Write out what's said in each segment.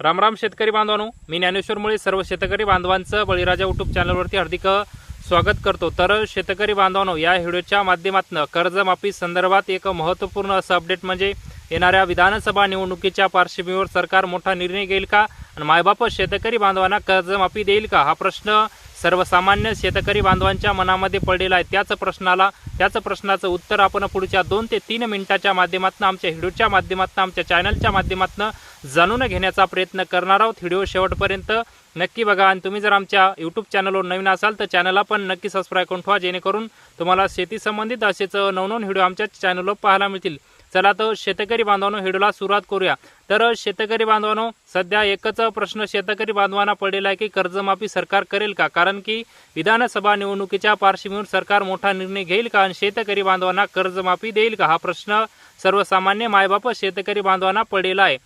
रामराम शेतकरी बांधवांनो. मी ज्ञानेश्वर मुळे सर्व शेतकरी बांधवांचं बळीराजा युट्यूब चॅनलवरती हार्दिक स्वागत करतो. तर शेतकरी बांधवांनो या व्हिडिओच्या माध्यमातून कर्जमाफी संदर्भात एक महत्त्वपूर्ण असं अपडेट म्हणजे येणाऱ्या विधानसभा निवडणुकीच्या पार्श्वभूमीवर सरकार मोठा निर्णय घेईल का? आणि मायबाप शेतकरी बांधवांना कर्जमाफी देईल का? हा प्रश्न सर्वसामान्य शेतकरी बांधवांच्या मनामध्ये पडलेला आहे. त्याच प्रश्नाला त्याच प्रश्नाचं उत्तर आपण पुढच्या दोन ते तीन मिनिटाच्या माध्यमातून आमच्या व्हिडिओच्या माध्यमातून आमच्या चॅनलच्या माध्यमातून जाणून घेण्याचा प्रयत्न करणार आहोत. व्हिडिओ शेवटपर्यंत नक्की बघा. आणि तुम्ही जर आमच्या यूट्यूब चॅनलवर नवीन असाल तर चॅनलला पण नक्की सबस्क्राईब करून ठेवा. जेणेकरून तुम्हाला शेती संबंधित असेच नवनवन व्हिडिओ आमच्या चॅनलवर पाहायला मिळतील. चला तर शेतकरी बांधवांनो व्हिडिओला सुरुवात करूया. तर शेतकरी बांधवांनो सध्या एकच प्रश्न शेतकरी बांधवांना पडलेला आहे की कर्जमाफी सरकार करेल का? कारण की विधानसभा निवडणुकीच्या पार्श्वभूमीवर सरकार मोठा निर्णय घेईल का आणि शेतकरी बांधवांना कर्जमाफी देईल का? हा प्रश्न सर्वसामान्य मायबाप शेतकरी बांधवांना पडलेला आहे.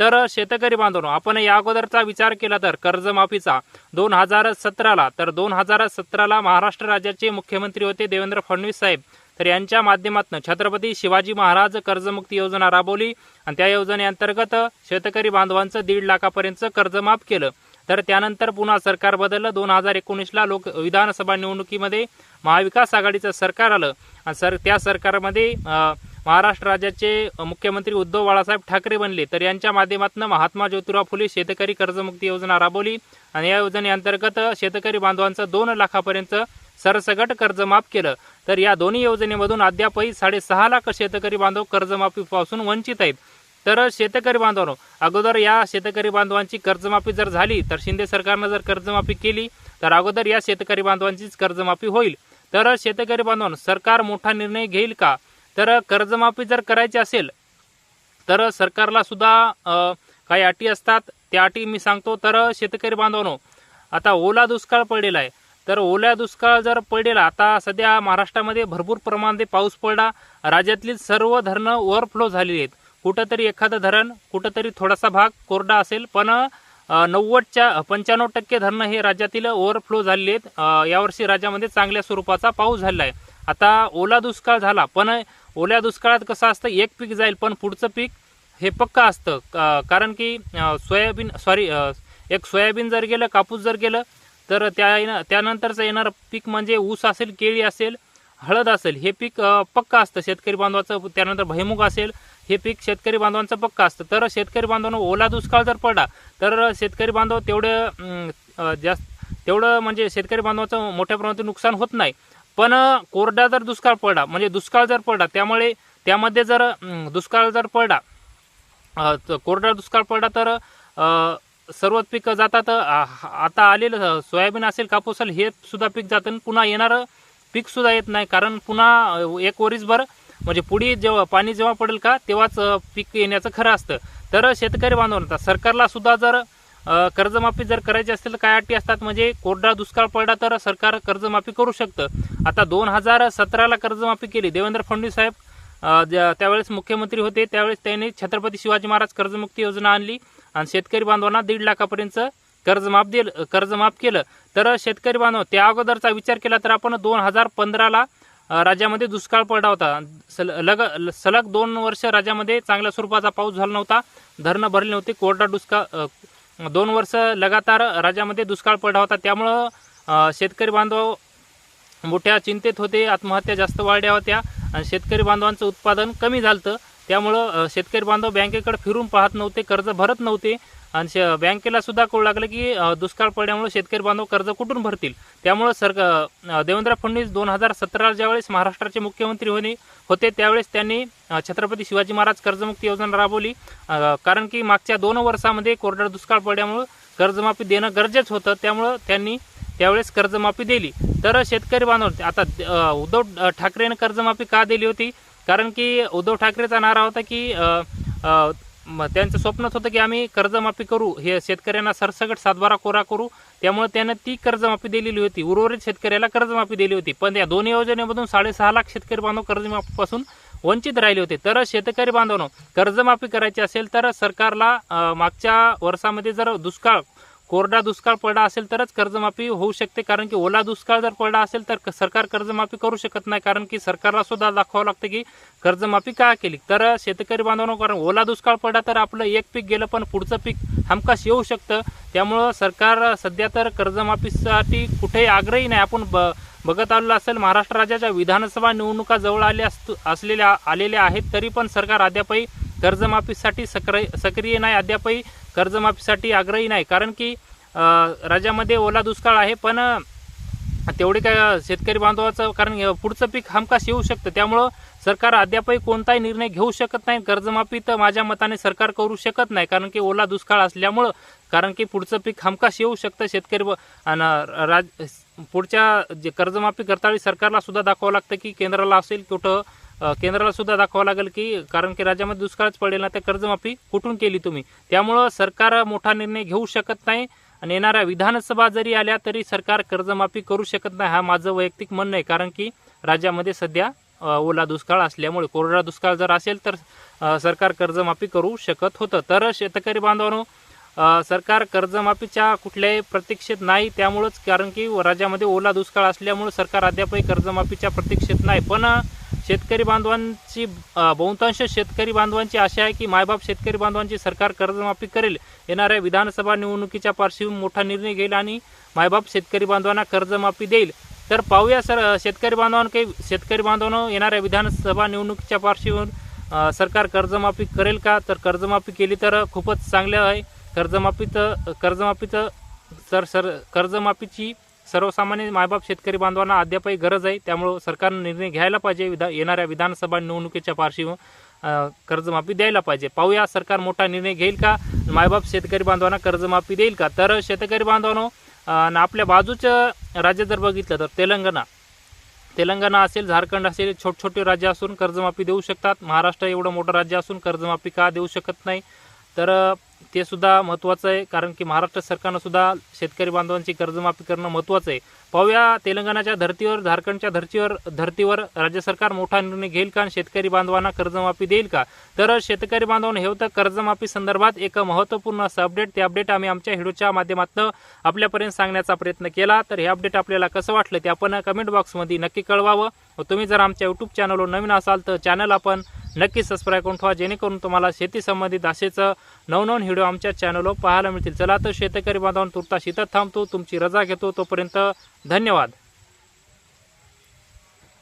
तर शेतकरी बांधवांनो आपण या अगोदरचा विचार केला तर कर्जमाफीचा दोन हजार सतराला तर दोन हजार सतराला महाराष्ट्र राज्याचे मुख्यमंत्री होते देवेंद्र फडणवीस साहेब. तर यांच्या माध्यमातून छत्रपती शिवाजी महाराज कर्जमुक्ती योजना राबवली आणि त्या योजनेअंतर्गत शेतकरी बांधवांचं दीड लाखापर्यंत कर्ज माफ केलं. तर त्यानंतर पुन्हा सरकार बदललं. दोन हजार एकोणीसला लोक विधानसभा निवडणुकीमध्ये महाविकास आघाडीचं सरकार आलं. आणि सर त्या सरकारमध्ये महाराष्ट्र राज्याचे मुख्यमंत्री उद्धव बाळासाहेब ठाकरे बनले. तर यांच्या माध्यमातून महात्मा ज्योतिराव फुले शेतकरी कर्जमुक्ती योजना राबवली. आणि या योजनेअंतर्गत शेतकरी बांधवांचं दोन लाखापर्यंत सरसगट कर्जमाफ केलं. तर या दोन्ही योजनेमधून अद्यापही साडेसहा लाख शेतकरी बांधव कर्जमाफीपासून वंचित आहेत. तर शेतकरी बांधवांनो अगोदर या शेतकरी बांधवांची कर्जमाफी जर झाली तर शिंदे सरकारनं जर कर्जमाफी केली तर अगोदर या शेतकरी बांधवांचीच कर्जमाफी होईल. तर शेतकरी बांधवांनो सरकार मोठा निर्णय घेईल का? तर कर्जमाफी जर करायची असेल तर सरकारला सुद्धा काही अटी असतात. त्या अटी मी सांगतो. तर शेतकरी बांधवांनो आता ओला दुष्काळ पडलेला आहे. तर ओल्या दुष्काळ जर पडलेला आता सध्या महाराष्ट्रामध्ये भरपूर प्रमाणात पाऊस पडला. राज्यातली सर्व धरणं ओव्हरफ्लो झालेली आहेत. कुठंतरी एखादं धरण कुठंतरी थोडासा भाग कोरडा असेल पण नव्वदच्या पंच्याण्णव टक्के धरणं हे राज्यातील ओव्हरफ्लो झालेली आहेत. यावर्षी राज्यामध्ये चांगल्या स्वरूपाचा पाऊस झालेला आहे. आता ओला दुष्काळ झाला पण ओल्या दुष्काळात कसं असतं एक पीक जाईल पण पुढचं पीक हे पक्का असतं. कारण की सोयाबीन सॉरी एक सोयाबीन जर गेलं कापूस जर गेलं तर त्या त्यानंतरचं येणारं पीक म्हणजे ऊस असेल केळी असेल हळद असेल हे पीक पक्का असतं. शेतकरी बांधवाचं त्यानंतर भैमुग असेल हे पीक शेतकरी बांधवांचं पक्का असतं. तर शेतकरी बांधवांना ओला दुष्काळ जर पडला तर शेतकरी बांधव तेवढं जास्त तेवढं म्हणजे शेतकरी बांधवाचं मोठ्या प्रमाणात नुकसान होत नाही. पण कोरडा जर दुष्काळ पडला म्हणजे दुष्काळ जर पडला त्यामुळे त्यामध्ये जर दुष्काळ जर पडला कोरडा दुष्काळ पडला तर सर्वच पिकं जातात. आता आलेलं सोयाबीन असेल कापूस असेल हे सुद्धा पीक जातं आणि पुन्हा येणारं पीक सुद्धा येत नाही. कारण पुन्हा एक वरीसभर म्हणजे पुढे जेव्हा पाणी जेव्हा पडेल का तेव्हाच पीक येण्याचं खरं असतं. तर शेतकरी बांधवांना सरकारला सुद्धा जर कर्जमाफी जर करायची असेल तर काय अटी असतात? म्हणजे कोरडा दुष्काळ पडला तर सरकार कर्जमाफी करू शकतं. आता दोन हजार सतराला कर्जमाफी केली. देवेंद्र फडणवीस साहेब ज्या- त्यावेळेस मुख्यमंत्री होते. त्यावेळेस त्यांनी छत्रपती शिवाजी महाराज कर्जमुक्ती योजना आणली. आणि शेतकरी बांधवांना दीड लाखापर्यंत कर्ज माफ दिल कर्ज माफ केलं. तर शेतकरी बांधव त्या अगोदरचा विचार केला तर आपण दोन हजार पंधराला राज्यामध्ये दुष्काळ पडला होता. सल लग सलग दोन वर्ष राज्यामध्ये चांगल्या स्वरूपाचा पाऊस झाला नव्हता. धरणं भरली नव्हती. कोरडा दुष्काळ दोन वर्ष लगातार राज्यामध्ये दुष्काळ पडला होता. त्यामुळं शेतकरी बांधव मोठ्या चिंतेत होते. आत्महत्या जास्त वाढल्या होत्या. आणि शेतकरी बांधवांचं उत्पादन कमी झालं त्यामुळं शेतकरी बांधव बँकेकडे फिरून पाहत नव्हते कर्ज भरत नव्हते. आणि श बँकेला सुद्धा कळू लागलं की दुष्काळ पडल्यामुळे शेतकरी बांधव कर्ज कुठून भरतील? त्यामुळं सरक देवेंद्र फडणवीस दोन हजार सतरा ज्यावेळेस महाराष्ट्राचे मुख्यमंत्री होणे होते त्यावेळेस त्यांनी छत्रपती शिवाजी महाराज कर्जमुक्ती योजना राबवली. कारण की मागच्या दोन वर्षामध्ये कोरडा दुष्काळ पडल्यामुळं कर्जमाफी देणं गरजेचं होतं. त्यामुळं त्यांनी त्यावेळेस कर्जमाफी दिली. तर शेतकरी बांधव आता उद्धव ठाकरेनं कर्जमाफी का दिली होती? कारण की उद्धव ठाकरेचा नारा होता की त्यांचं स्वप्नच होतं की आम्ही कर्जमाफी करू हे शेतकऱ्यांना सरसकट सातबारा कोरा करू. त्यामुळे त्यानं ती कर्जमाफी दिलेली होती. उर्वरित शेतकऱ्याला कर्जमाफी दिली होती. पण या दोन्ही योजनेमधून साडेसहा लाख शेतकरी बांधव कर्जमाफीपासून वंचित राहिले होते. तर शेतकरी बांधवांनो कर्जमाफी करायची असेल तर सरकारला मागच्या वर्षामध्ये जर दुष्काळ कोरडा दुष्काळ पडला असेल तरच कर्जमाफी होऊ शकते कारण की ओला दुष्काळ जर पडला असेल तर सरकार कर्जमाफी करू शकत नाही कारण की सरकारला सुद्धा दाखवावं लागतं की कर्जमाफी का केली. तर शेतकरी बांधवांना कारण ओला दुष्काळ पडला तर आपलं एक पीक गेलं पण पुढचं पीक हमखास येऊ शकतं. त्यामुळं सरकार सध्या तर कर्जमाफीसाठी कुठेही आग्रही नाही. आपण ब बघत आलेलं असेल महाराष्ट्र राज्याच्या विधानसभा निवडणुका जवळ आल्या असलेल्या आलेल्या आहेत तरी पण सरकार अद्यापही कर्जमाफीसाठी सक्रिय सक्रिय नाही अद्यापही कर्जमाफीसाठी आग्रही नाही. कारण की राज्यामध्ये ओला दुष्काळ आहे पण तेवढे काय शेतकरी बांधवाचं कारण पुढचं पीक हमखास येऊ शकतं. त्यामुळं सरकार अद्यापही कोणताही निर्णय घेऊ शकत नाही. कर्जमाफी तर माझ्या मताने सरकार करू शकत नाही. कारण की ओला दुष्काळ असल्यामुळं कारण की पुढचं पीक हमखास येऊ शकतं. शेतकरी आणि राज पुढच्या जे कर्जमाफी करतावेळी सरकारला सुद्धा दाखवावं लागतं की केंद्राला असेल कुठं केंद्राला सुद्धा दाखवावं लागेल की कारण की राज्यामध्ये दुष्काळच पडेल ना तर कर्जमाफी कुठून केली तुम्ही? त्यामुळं सरकार मोठा निर्णय घेऊ शकत नाही आणि येणाऱ्या विधानसभा जरी आल्या तरी सरकार कर्जमाफी करू शकत नाही हा माझं वैयक्तिक म्हणणं आहे. कारण की राज्यामध्ये सध्या ओला दुष्काळ असल्यामुळे कोरडा दुष्काळ जर असेल तर सरकार कर्जमाफी करू शकत होतं. तर शेतकरी बांधवांनो सरकार कर्जमाफीच्या कुठल्याही प्रतीक्षेत नाही त्यामुळंच कारण की राज्यामध्ये ओला दुष्काळ असल्यामुळे सरकार अद्यापही कर्जमाफीच्या प्रतीक्षेत नाही. पण शेतकरी बांधवांची बहुतांश शेतकरी बांधवांची आशा आहे की मायबाप शेतकरी बांधवांची सरकार कर्जमाफी करेल. येणाऱ्या विधानसभा निवडणुकीच्या पार्श्वभूमी मोठा निर्णय घेईल आणि मायबाप शेतकरी बांधवांना कर्जमाफी देईल. तर पाहूया सर शेतकरी बांधवांना काही शेतकरी बांधवांनो येणाऱ्या विधानसभा निवडणुकीच्या पार्श्वभूमीवर सरकार कर्जमाफी करेल का? तर कर्जमाफी केली तर खूपच चांगलं आहे. कर्जमाफीचं कर्जमाफीचं सर सर कर्जमाफीची सर्वसामान्य मायबाप शेतकरी बांधवांना अद्यापही गरज आहे. त्यामुळं सरकारनं निर्णय घ्यायला पाहिजे. विधा येणाऱ्या विधानसभा निवडणुकीच्या पार्श्वभूमीवर कर्जमाफी द्यायला पाहिजे. पाहूया सरकार मोठा निर्णय घेईल का? मायबाप शेतकरी बांधवांना कर्जमाफी देईल का? तर शेतकरी बांधवांनो आणि आपल्या बाजूचं राज्य जर बघितलं तर तेलंगणा. तेलंगणा असेल झारखंड असेल छोटे छोटे राज्य असून कर्जमाफी देऊ शकतात. महाराष्ट्र एवढं मोठं राज्य असून कर्जमाफी का देऊ शकत नाही? तर ते सुद्धा महत्त्वाचं आहे कारण की महाराष्ट्र सरकारनं सुद्धा शेतकरी बांधवांची कर्जमाफी करणं महत्त्वाचं आहे. पाहूया तेलंगणाच्या धर्तीवर झारखंडच्या धर्तीवर धर्तीवर राज्य सरकार मोठा निर्णय घेईल का आणि शेतकरी बांधवांना कर्जमाफी देईल का? तर शेतकरी बांधवांना हे होतं कर्जमाफी संदर्भात एक महत्त्वपूर्ण असं अपडेट. ते अपडेट आम्ही आमच्या व्हिडिओच्या माध्यमातून आपल्यापर्यंत सांगण्याचा प्रयत्न केला. तर हे अपडेट आपल्याला कसं वाटलं ते आपण कमेंट बॉक्समध्ये नक्की कळवावं. व तुम्ही जर आमच्या यूट्यूब चॅनलवर नवीन असाल तर चॅनल आपण नक्की सबस्क्राईब करून ठेवा जेणेकरून तुम्हाला शेती संबंधित असेच नवनवन व्हिडिओ आमच्या चॅनलवर पाहायला मिळतील. चला तर शेतकरी बांधवांना तुरता शेतात थांबतो. तुमची रजा घेतो. तोपर्यंत धन्यवाद.